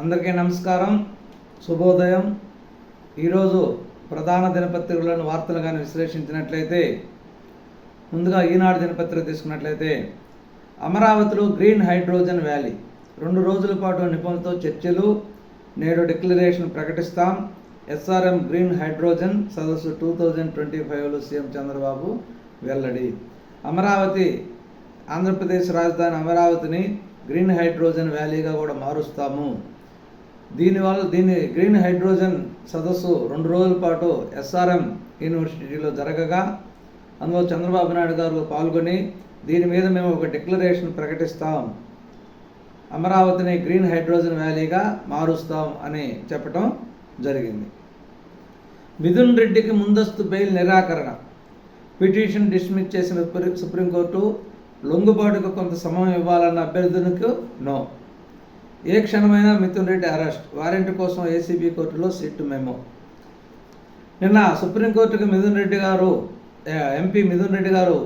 అందరికీ నమస్కారం. శుభోదయం. ఈరోజు ప్రధాన దినపత్రికలను వార్తలు కానీ విశ్లేషించినట్లయితే ముందుగా ఈనాడు దినపత్రిక తీసుకున్నట్లయితే అమరావతిలో గ్రీన్ హైడ్రోజన్ వ్యాలీ. రెండు రోజుల పాటు నిపుణులతో చర్చలు నేడు డిక్లరేషన్ ప్రకటిస్తాం. ఎస్ఆర్ఎం గ్రీన్ హైడ్రోజన్ సదస్సు టూ థౌజండ్ ట్వంటీ ఫైవ్లో సీఎం చంద్రబాబు వెల్లడి. అమరావతి ఆంధ్రప్రదేశ్ రాజధాని అమరావతిని గ్రీన్ హైడ్రోజన్ వ్యాలీగా కూడా మారుస్తాము. దీనివల్ల దీని గ్రీన్ హైడ్రోజన్ సదస్సు రెండు రోజుల పాటు ఎస్ఆర్ఎం యూనివర్సిటీలో జరగగా అందులో చంద్రబాబు నాయుడు గారు పాల్గొని దీని మీద మేము ఒక డిక్లరేషన్ ప్రకటిస్తాం. అమరావతిని గ్రీన్ హైడ్రోజన్ వ్యాలీగా మారుస్తాం అని చెప్పటం జరిగింది. మిథున్ రెడ్డికి ముందస్తు బెయిల్ నిరాకరణ. పిటిషన్ డిస్మిస్ చేసిన సుప్రీంకోర్టు లొంగుబాటుకు కొంత సమయం ఇవ్వాలన్న అభ్యర్థులకు నో. ఏ క్షణమైనా మిథున్ రెడ్డి అరెస్ట్. వారెంట్ కోసం ఏసీబీ కోర్టులో సిట్ మెమో. నిన్న సుప్రీంకోర్టుకు మిథున్ రెడ్డి గారు ఎంపీ మిథున్ రెడ్డి గారు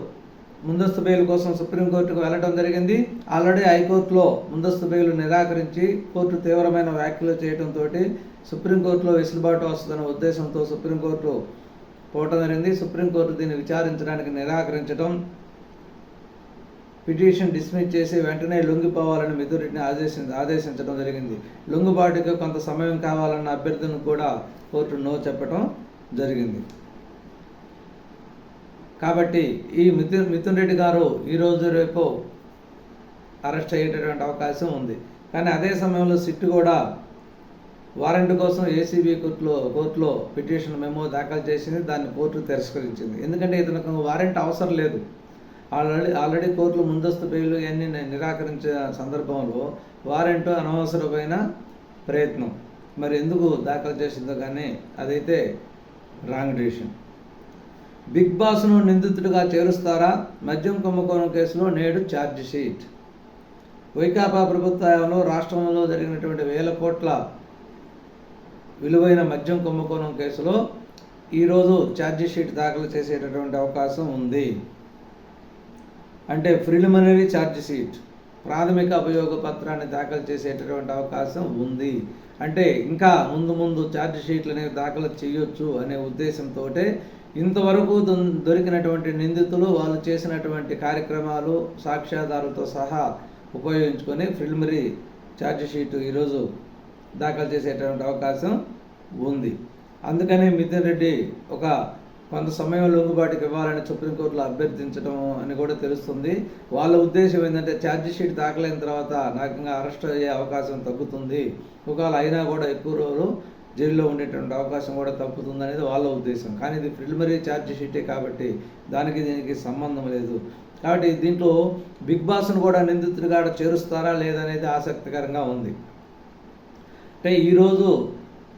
ముందస్తు బెయిల్ కోసం సుప్రీంకోర్టుకు వెళ్ళడం జరిగింది. ఆల్రెడీ హైకోర్టులో ముందస్తు బెయిల్ నిరాకరించి కోర్టు తీవ్రమైన వ్యాఖ్యలు చేయడంతో సుప్రీంకోర్టులో వెసులుబాటు వస్తుందన్న ఉద్దేశంతో సుప్రీంకోర్టు పోవటం జరిగింది. సుప్రీంకోర్టు దీన్ని విచారించడానికి నిరాకరించడం పిటిషన్ డిస్మిస్ చేసి వెంటనే లొంగిపోవాలని మిథున్ రెడ్డిని ఆదేశి ఆదేశించడం జరిగింది. లొంగుబాటుకు కొంత సమయం కావాలన్న అభ్యర్థులను కూడా కోర్టు నో చెప్పడం జరిగింది. కాబట్టి ఈ మిథున్ మిథున్ రెడ్డి గారు ఈరోజు రేపు అరెస్ట్ అయ్యేటటువంటి అవకాశం ఉంది. కానీ అదే సమయంలో సిట్ కూడా వారెంట్ కోసం ఏసీబీ కోర్టులో కోర్టులో పిటిషన్ మెమో దాఖలు చేసింది దాన్ని కోర్టు తిరస్కరించింది. ఎందుకంటే ఇతనికి వారెంట్ అవసరం లేదు. ఆల్రెడీ ఆల్రెడీ కోర్టులు ముందస్తు బెయిల్ ఇవన్నీ నేను నిరాకరించే సందర్భంలో వారెంట్ అనవసరమైన ప్రయత్నం. మరి ఎందుకు దాఖలు చేసిందో కానీ అదైతే రాంగ్ డెసిషన్. బిగ్ బాస్ను నిందితుడిగా చేరుస్తారా? మద్యం కుంభకోణం కేసులో నేడు ఛార్జ్ షీట్. వైకాపా ప్రభుత్వంలో రాష్ట్రంలో జరిగినటువంటి వేల కోట్ల విలువైన మద్యం కుంభకోణం కేసులో ఈరోజు ఛార్జ్ షీట్ దాఖలు చేసేటటువంటి అవకాశం ఉంది. అంటే ప్రిలిమినరీ ఛార్జ్ షీట్ ప్రాథమిక అభియోగ పత్రాన్ని దాఖలు చేసేటటువంటి అవకాశం ఉంది. అంటే ఇంకా ముందు ముందు ఛార్జ్ షీట్లు అనేవి దాఖలు చేయొచ్చు అనే ఉద్దేశంతో ఇంతవరకు దొరికినటువంటి నిందితులు వాళ్ళు చేసినటువంటి కార్యక్రమాలు సాక్ష్యాధారులతో సహా ఉపయోగించుకొని ప్రిలిమినరీ ఛార్జ్ షీట్ ఈరోజు దాఖలు చేసేటువంటి అవకాశం ఉంది. అందుకనే మిథున్ రెడ్డి ఒక కొంత సమయం లొంగుబాటుకి ఇవ్వాలని సుప్రీంకోర్టులో అభ్యర్థించడం అని కూడా తెలుస్తుంది. వాళ్ళ ఉద్దేశం ఏంటంటే ఛార్జ్ షీట్ దాఖలైన తర్వాత నాకు ఇంకా అరెస్ట్ అయ్యే అవకాశం తగ్గుతుంది. ఒకవేళ అయినా కూడా ఎక్కువ రోజులు జైల్లో ఉండేటువంటి అవకాశం కూడా తప్పుతుంది అనేది వాళ్ళ ఉద్దేశం. కానీ ఇది ప్రిలిమినరీ ఛార్జ్ షీటే కాబట్టి దానికి దీనికి సంబంధం లేదు. కాబట్టి దీంట్లో బిగ్ బాస్ను కూడా నిందితుడిగా చేరుస్తారా లేదనేది ఆసక్తికరంగా ఉంది. అంటే ఈరోజు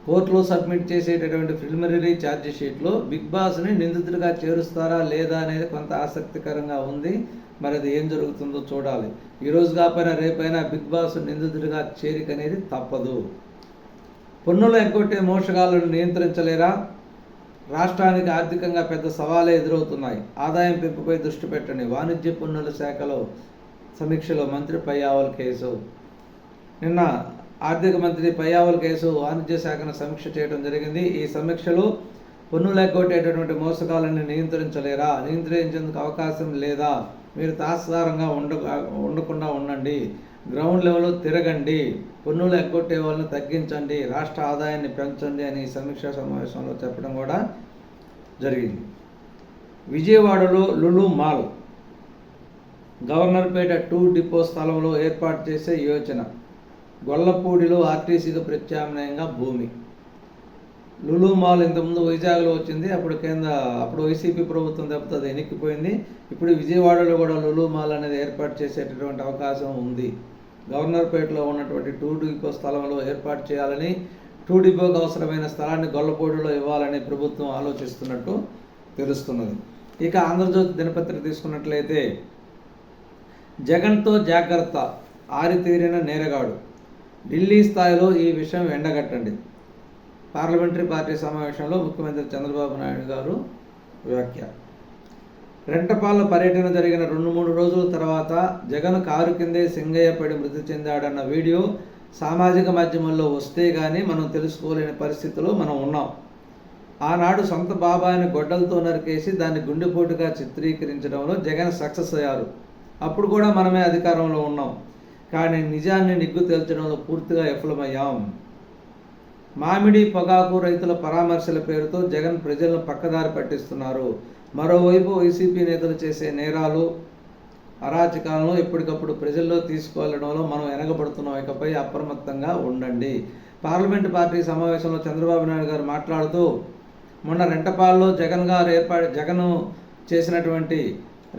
కోర్టులో సబ్మిట్ చేసేటటువంటి ప్రిలిమినరీ ఛార్జ్ షీట్లో బిగ్ బాస్ని నిందితుడిగా చేరుస్తారా లేదా అనేది కొంత ఆసక్తికరంగా ఉంది. మరి అది ఏం జరుగుతుందో చూడాలి. ఈరోజు కాకపోయినా రేపైనా బిగ్ బాస్ నిందితుడిగా చేరిక అనేది తప్పదు. పన్నులు ఎగ్గొట్టే మోసగాళ్ళను నియంత్రించలేరా? రాష్ట్రానికి ఆర్థికంగా పెద్ద సవాలే ఎదురవుతున్నాయి. ఆదాయం పెంపుపై దృష్టి పెట్టండి. వాణిజ్య పన్నుల శాఖలో సమీక్షలో మంత్రి పయ్యావల్ కేసు. నిన్న ఆర్థిక మంత్రి పయ్యావుల కేసు వాణిజ్య శాఖను సమీక్ష చేయడం జరిగింది. ఈ సమీక్షలో పన్నులు ఎగ్గొట్టేటటువంటి మోసగాలను నియంత్రించలేరా? నియంత్రించేందుకు అవకాశం లేదా? మీరు తాత్సారంగా ఉండ ఉండకుండా ఉండండి. గ్రౌండ్ లెవెల్లో తిరగండి. పన్నులు ఎగ్గొట్టే వాళ్ళని తగ్గించండి. రాష్ట్ర ఆదాయాన్ని పెంచండి అని సమీక్ష సమీక్షా సమావేశంలో చెప్పడం కూడా జరిగింది. విజయవాడలో Lulu mall Governorpet two depot స్థలంలో ఏర్పాటు చేసే యోచన. గొల్లపూడిలో ఆర్టీసీకి ప్రత్యామ్నాయంగా భూమి. లులు మాల్ ఇంతకుముందు వైజాగ్లో వచ్చింది అప్పుడు కేంద్ర అప్పుడు వైసీపీ ప్రభుత్వం దెబ్బతో అది ఎనిక్కిపోయింది ఇప్పుడు విజయవాడలో కూడా లులు మాల్ అనేది ఏర్పాటు చేసేటటువంటి అవకాశం ఉంది. గవర్నర్పేటలో ఉన్నటువంటి టూ డిపో స్థలంలో ఏర్పాటు చేయాలని టూ డిపోకి అవసరమైన స్థలాన్ని గొల్లపూడిలో ఇవ్వాలని ప్రభుత్వం ఆలోచిస్తున్నట్టు తెలుస్తున్నది. ఇక ఆంధ్రజ్యోతి దినపత్రిక తీసుకున్నట్లయితే జగన్తో జాగ్రత్త ఆరితేరిన నేరగాడు. ఢిల్లీ స్థాయిలో ఈ విషయం ఎండగట్టండి పార్లమెంటరీ పార్టీ సమావేశంలో ముఖ్యమంత్రి చంద్రబాబు నాయుడు గారు వ్యాఖ్య. రెంటపాల పర్యటన జరిగిన రెండు మూడు రోజుల తర్వాత జగన్ కారు కిందే సింగయ్య పడి మృతి చెందాడన్న వీడియో సామాజిక మాధ్యమంలో వస్తే కానీ మనం తెలుసుకోలేని పరిస్థితిలో మనం ఉన్నాం. ఆనాడు సొంత బాబాయిని గొడ్డలతో నరికేసి దాన్ని గుండెపోటుగా చిత్రీకరించడంలో జగన్ సక్సెస్ అయ్యారు. అప్పుడు కూడా మనమే అధికారంలో ఉన్నాం. కానీ నిజాన్ని నిగ్గు తేల్చడంలో పూర్తిగా విఫలమయ్యాం మామిడి పొగాకు రైతుల పరామర్శల పేరుతో జగన్ ప్రజలను పక్కదారి పట్టిస్తున్నారు. మరోవైపు వైసీపీ నేతలు చేసే నేరాలు అరాచకాలను ఎప్పటికప్పుడు ప్రజల్లో తీసుకువెళ్ళడంలో మనం వెనకబడుతున్నాం ఇకపై అప్రమత్తంగా ఉండండి. పార్లమెంటు పార్టీ సమావేశంలో చంద్రబాబు నాయుడు గారు మాట్లాడుతూ మొన్న రెంటపాల్లో జగన్ గారు ఏర్పాటు జగన్ చేసినటువంటి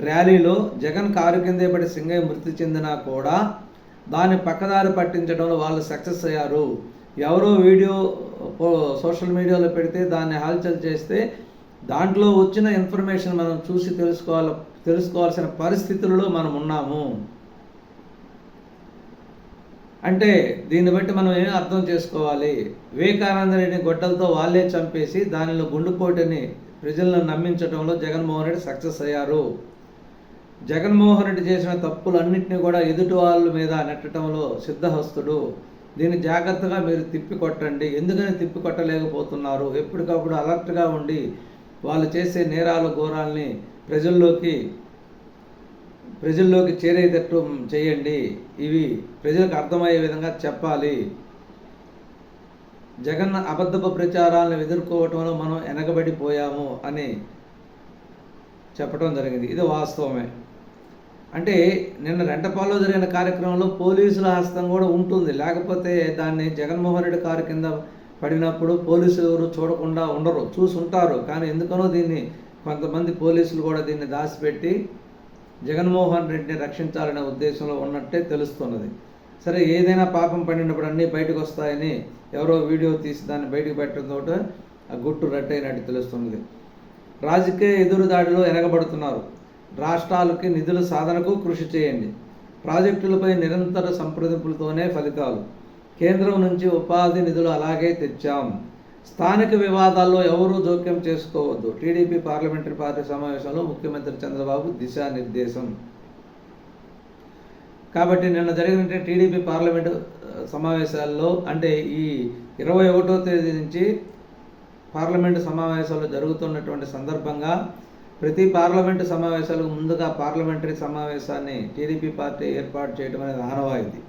ర్యాలీలో జగన్ కారు కిందే పడి సింగయ్య మృతి చెందినా కూడా దాన్ని పక్కదారి పట్టించడంలో వాళ్ళు సక్సెస్ అయ్యారు. ఎవరో వీడియో సోషల్ మీడియాలో పెడితే దాన్ని హల్చల్ చేస్తే దాంట్లో వచ్చిన ఇన్ఫర్మేషన్ మనం చూసి తెలుసుకోవాలి తెలుసుకోవాల్సిన పరిస్థితులలో మనం ఉన్నాము. అంటే దీన్ని బట్టి మనం ఏం అర్థం చేసుకోవాలి? వివేకానంద రెడ్డిని గొడ్డలతో వాళ్ళే చంపేసి దానిలో గుండుపోటుని ప్రజలను నమ్మించడంలో జగన్మోహన్ రెడ్డి సక్సెస్ అయ్యారు. జగన్మోహన్ రెడ్డి చేసిన తప్పులన్నింటినీ కూడా ఎదుటి వాళ్ళ మీద నెట్టడంలో సిద్ధహస్తుడు. దీన్ని జాగ్రత్తగా మీరు తిప్పి కొట్టండి ఎందుకని తిప్పి కొట్టలేకపోతున్నారు ఎప్పటికప్పుడు అలర్ట్గా ఉండి వాళ్ళు చేసే నేరాలు ఘోరాల్ని ప్రజల్లోకి ప్రజల్లోకి చేరేటట్టు చేయండి. ఇవి ప్రజలకు అర్థమయ్యే విధంగా చెప్పాలి. జగన్ అబద్ధపు ప్రచారాలను ఎదుర్కోవటంలో మనం వెనకబడిపోయాము అని చెప్పడం జరిగింది. ఇది వాస్తవమే. అంటే నిన్న రెంటపాల్లో జరిగిన కార్యక్రమంలో పోలీసుల హస్తం కూడా ఉంటుంది. లేకపోతే దాన్ని జగన్మోహన్ రెడ్డి కారు కింద పడినప్పుడు పోలీసులు ఎవరు చూడకుండా ఉండరు చూసి ఉంటారు. కానీ ఎందుకనో దీన్ని కొంతమంది పోలీసులు కూడా దీన్ని దాచిపెట్టి జగన్మోహన్ రెడ్డిని రక్షించాలనే ఉద్దేశంలో ఉన్నట్టే తెలుస్తున్నది. సరే ఏదైనా పాపం పడినప్పుడు అన్నీ బయటకు వస్తాయని ఎవరో వీడియో తీసి దాన్ని బయటకు పెట్టడంతో ఆ గుట్టు రట్టయినట్టు తెలుస్తున్నది. రాజకీయ ఎదురుదాడిలో ఎనగబడుతున్నారు. రాష్ట్రాలకి నిధుల సాధనకు కృషి చేయండి. ప్రాజెక్టులపై నిరంతర సంప్రదింపులతోనే ఫలితాలు. కేంద్రం నుంచి ఉపాధి నిధులు అలాగే తెచ్చాం. స్థానిక వివాదాల్లో ఎవరూ జోక్యం చేసుకోవద్దు. టీడీపీ పార్లమెంటరీ పార్టీ సమావేశంలో ముఖ్యమంత్రి చంద్రబాబు దిశానిర్దేశం. కాబట్టి నిన్న జరిగిన టీడీపీ పార్లమెంటు సమావేశాల్లో అంటే ఈ ఇరవై ఒకటో తేదీ నుంచి పార్లమెంటు సమావేశాలు జరుగుతున్నటువంటి సందర్భంగా ప్రతి పార్లమెంటు సమావేశాలకు ముందుగా పార్లమెంటరీ సమావేశాన్ని టీడీపీ పార్టీ ఏర్పాటు చేయడం అనేది ఆనవాయితీ.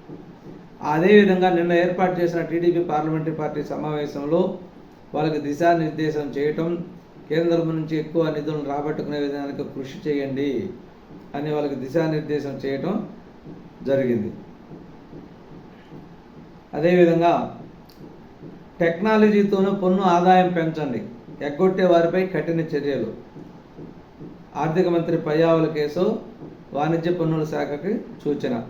అదేవిధంగా నిన్న ఏర్పాటు చేసిన టీడీపీ పార్లమెంటరీ పార్టీ సమావేశంలో వాళ్ళకి దిశానిర్దేశం చేయటం కేంద్రం నుంచి ఎక్కువ నిధులను రాబట్టుకునే విధానికి కృషి చేయండి అని వాళ్ళకి దిశానిర్దేశం చేయటం జరిగింది. అదేవిధంగా టెక్నాలజీతోనూ పన్ను ఆదాయం పెంచండి. ఎగ్గొట్టే వారిపై కఠిన చర్యలు. ఆర్థిక మంత్రి పయ్యావుల కేసు వాణిజ్య పన్నుల శాఖకి సూచన.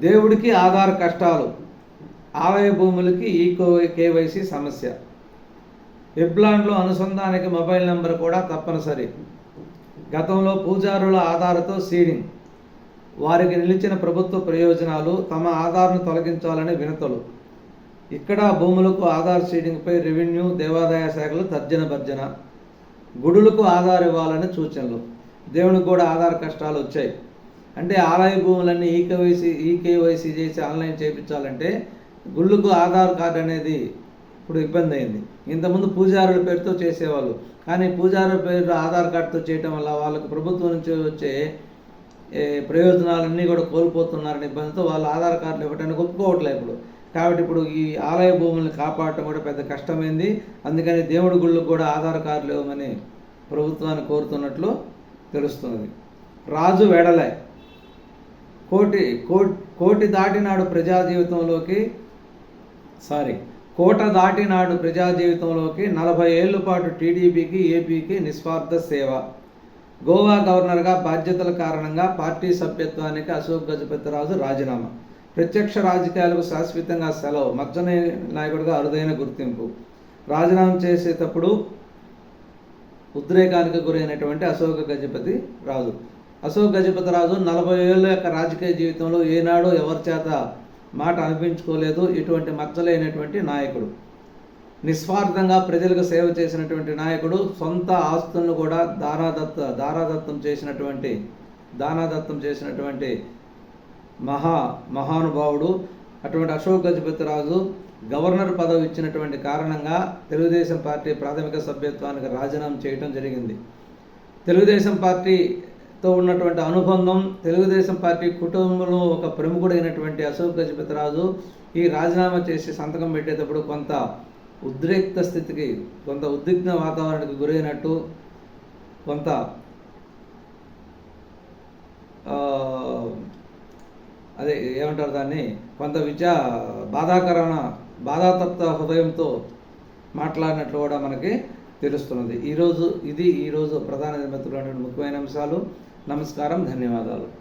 దేవుడికి ఆధార్ కష్టాలు. ఆదాయ భూములకి ఈకో కేవైసీ సమస్య. వెబ్లాండ్లో అనుసంధానికి మొబైల్ నెంబర్ కూడా తప్పనిసరి. గతంలో పూజారుల ఆధారతో సీడింగ్ వారికి నిలిచిన ప్రభుత్వ ప్రయోజనాలు తమ ఆధార్ను తొలగించాలని వినతలు. ఇక్కడ భూములకు ఆధార్ సీడింగ్పై రెవెన్యూ దేవాదాయ శాఖలు తర్జన భర్జన. గుడులకు ఆధార్ ఇవ్వాలని సూచనలు. దేవునికి కూడా ఆధార్ కష్టాలు వచ్చాయి. అంటే ఆలయ భూములన్నీ ఈకేవైసీ ఈకేవైసీ చేసి ఆన్లైన్ చేయించాలంటే గుళ్ళకు ఆధార్ కార్డు అనేది ఇప్పుడు ఇబ్బంది అయింది. ఇంతకుముందు పూజారుల పేరుతో చేసేవాళ్ళు. కానీ పూజారుల పేరు ఆధార్ కార్డుతో చేయటం వల్ల వాళ్ళకు ప్రభుత్వం నుంచి వచ్చే ప్రయోజనాలన్నీ కూడా కోల్పోతున్నారని ఇబ్బందితో వాళ్ళు ఆధార్ కార్డులు ఇవ్వడానికి ఒప్పుకోవట్లేదు ఇప్పుడు. కాబట్టి ఇప్పుడు ఈ ఆలయ భూముల్ని కాపాడటం కూడా పెద్ద కష్టమైంది. అందుకని దేవుడి గుళ్ళు కూడా ఆధార్ కార్డులు ఇవ్వమని ప్రభుత్వాన్ని కోరుతున్నట్లు తెలుస్తున్నది. రాజు వెడలే. కోటి కో- కోటి దాటినాడు ప్రజా జీవితంలోకి సారీ కోట దాటినాడు ప్రజా జీవితంలోకి నలభై ఏళ్ళ పాటు టీడీపీకి ఏపీకి నిస్వార్థ సేవ. గోవా గవర్నర్గా బాధ్యతల కారణంగా పార్టీ సభ్యత్వానికి అశోక్ గజపతిరాజు రాజీనామా. ప్రత్యక్ష రాజకీయాలకు శాశ్వతంగా సెలవు. మజ్జన నాయకుడిగా అరుదైన గుర్తింపు. రాజీనామా చేసేటప్పుడు ఉద్రేకానికి గురైనటువంటి అశోక గజపతి రాజు. అశోక్ గజపతి రాజు నలభై ఏళ్ళ యొక్క రాజకీయ జీవితంలో ఏనాడు ఎవరి చేత మాట అనిపించుకోలేదు. ఇటువంటి మచ్చలైనటువంటి నాయకుడు. నిస్వార్థంగా ప్రజలకు సేవ చేసినటువంటి నాయకుడు సొంత ఆస్తులను కూడా దారాదత్త దారాదత్తం చేసినటువంటి దానాదత్తం చేసినటువంటి మహా మహానుభావుడు అటువంటి అశోక్ గజపతిరాజు గవర్నర్ పదవి ఇచ్చినటువంటి కారణంగా తెలుగుదేశం పార్టీ ప్రాథమిక సభ్యత్వానికి రాజీనామా చేయటం జరిగింది. తెలుగుదేశం పార్టీతో ఉన్నటువంటి అనుబంధం తెలుగుదేశం పార్టీ కుటుంబంలో ఒక ప్రముఖుడైనటువంటి అశోక్ గజపతిరాజు ఈ రాజీనామా చేసి సంతకం పెట్టేటప్పుడు కొంత ఉద్రిక్త స్థితికి కొంత ఉద్విగ్న వాతావరణానికి గురైనట్టు కొంత అదే ఏమంటారు దాన్ని? కొంత విద్యా బాధాకరమైన బాధాతప్త హృదయంతో మాట్లాడినట్లు కూడా మనకి తెలుస్తున్నది. ఈరోజు ఇది ఈరోజు ప్రధాన మిత్రులైన ముఖ్యమైన అంశాలు. నమస్కారం ధన్యవాదాలు.